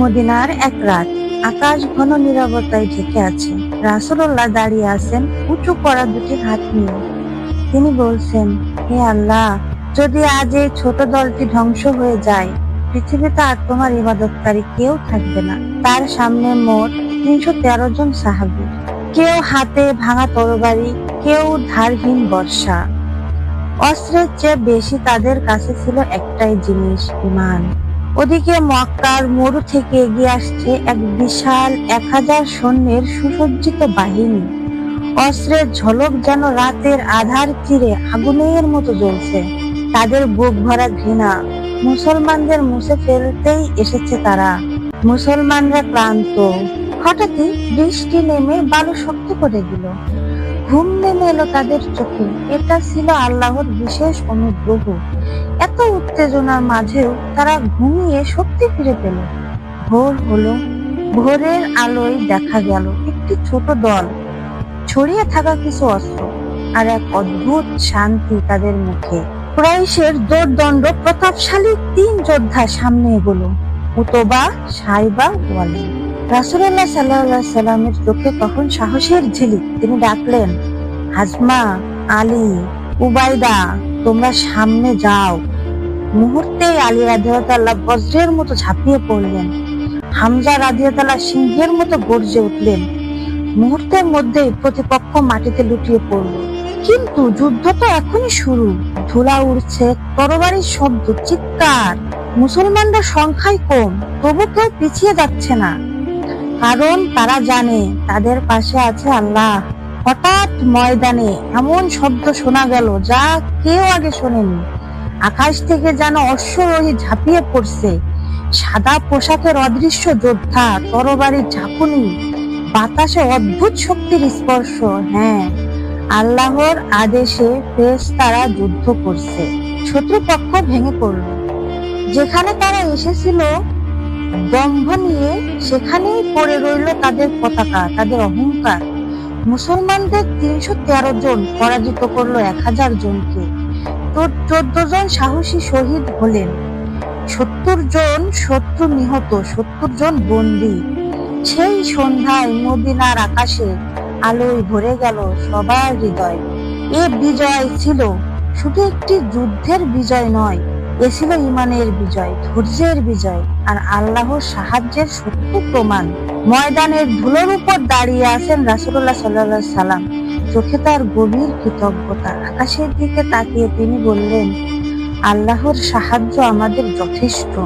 মদিনার এক রাত আকাশ ঘন নিরবতায় ঢেকে আছে। রাসূলুল্লাহ দাঁড়িয়ে আছেন উঁচু করা দুটি হাত নিয়ে। তিনি বলছেন, হে আল্লাহ, যদি আজ এই ছোট দলটি ধ্বংস হয়ে যায়, পৃথিবীতে আর তোমার ইবাদতকারী কেউ থাকবে না। তার সামনে মোট তিনশো তেরো জন সাহাবী। কেউ হাতে ভাঙা তরবারি, কেউ ধারহীন বর্ষা। অস্ত্রের চেয়ে বেশি তাদের কাছে ছিল একটাই জিনিস ইমান ওদিকে মক্কার মরু থেকে এগিয়ে আসছে এক বিশাল এক হাজার সৈন্যের সুসজ্জিত বাহিনী। অস্ত্রের ঝলক যেন রাতের আধার তীরে আগুনের মতো জ্বলছে। তাদের বুক ভরা ঘৃণা। মুসলমানদের মুছে ফেলতেই এসেছে তারা। মুসলমানরা ক্লান্ত। হঠাৎই বৃষ্টি নেমে বালু শক্ত করে দিল। ঘুম নেমে এলো তাদের চোখে। এটা ছিল আল্লাহর বিশেষ অনুগ্রহ। এত উত্তেজনার মাঝেও তারা ঘুমিয়ে শক্তি ফিরে পেল। ভোর হলো। ভোরের আলোয় দেখা গেল একটি ছোট দল। ছড়িয়ে থাকা কিছু অস্ত্র আর এক অদ্ভুত শান্তি তাদের মুখে। কুরাইশের দোর্দণ্ড প্রতাপশালী তিন যোদ্ধা সামনে এগোলো। উতবা, সাইবা ওয়ালি রাসুল্লাহ সাল্লাহ সাল্লামের চোখে তখন সাহসের ঝিলিক, তিনি ডাকলেন, হাজমা, আলী উবাইদা তোমরা সামনে যাও। মুহূর্তে আলী রাধিয়াল্লাহ বজ্রের মতো ঝাঁপিয়ে পড়লেন। হামজা রাধিয়াল্লাহ সিংহের মতো গর্জে উঠলেন। মুহূর্তের মধ্যেই প্রতিপক্ষ মাটিতে লুটিয়ে পড়ল। কিন্তু যুদ্ধ তো এখনই শুরু। ধুলা উড়ছে, তরবারির শব্দ, চিৎকার। মুসলমানরা সংখ্যায় কম, তবু কেউ পিছিয়ে যাচ্ছে না। কারণ তারা জানে তাদের পাশে আছে আল্লাহ। হঠাৎ ময়দানে এমন শব্দ শোনা গেল যা কেউ আগে শোনেনি। আকাশ থেকে যেন অশ্বরোহী ঝাঁপিয়ে পড়ছে। সাদা পোশাকের অদৃশ্য যোদ্ধা তরবারির ঝাঁকুনি, বাতাসে অদ্ভুত শক্তির স্পর্শ হ্যাঁ আল্লাহর আদেশে ফেস তারা যুদ্ধ করছে। শত্রুপক্ষ ভেঙে পড়ল। যেখানে তারা এসেছিল দম্ভ নিয়ে সেখানেই পড়ে রইল তাদের পতাকা, তাদের অহংকার। মুসলমানদের তিনশো তেরো জন পরাজিত করল এক হাজার জনকে। তো চোদ্দ জন সাহসী শহীদ হলেন। সত্তর জন শত্রু নিহত, সত্তর জন বন্দী। সেই সন্ধ্যায় মদিনার আকাশে আলোয় ভরে গেল সবার হৃদয়। এ বিজয় ছিল শুধু একটি যুদ্ধের বিজয় নয় এ ছিল ইমানের বিজয়, ধৈর্যের বিজয় আর আল্লাহর সাহায্যের সত্য প্রমাণ। ময়দানের ধুলোর উপর দাঁড়িয়ে আছেন রাসুল্লাহ সাল্লাহ সাল্লাম। চোখে তার গভীর কৃতজ্ঞতা, আকাশের দিকে তাকিয়ে তিনি বললেন, আল্লাহর সাহায্য আমাদের যথেষ্ট।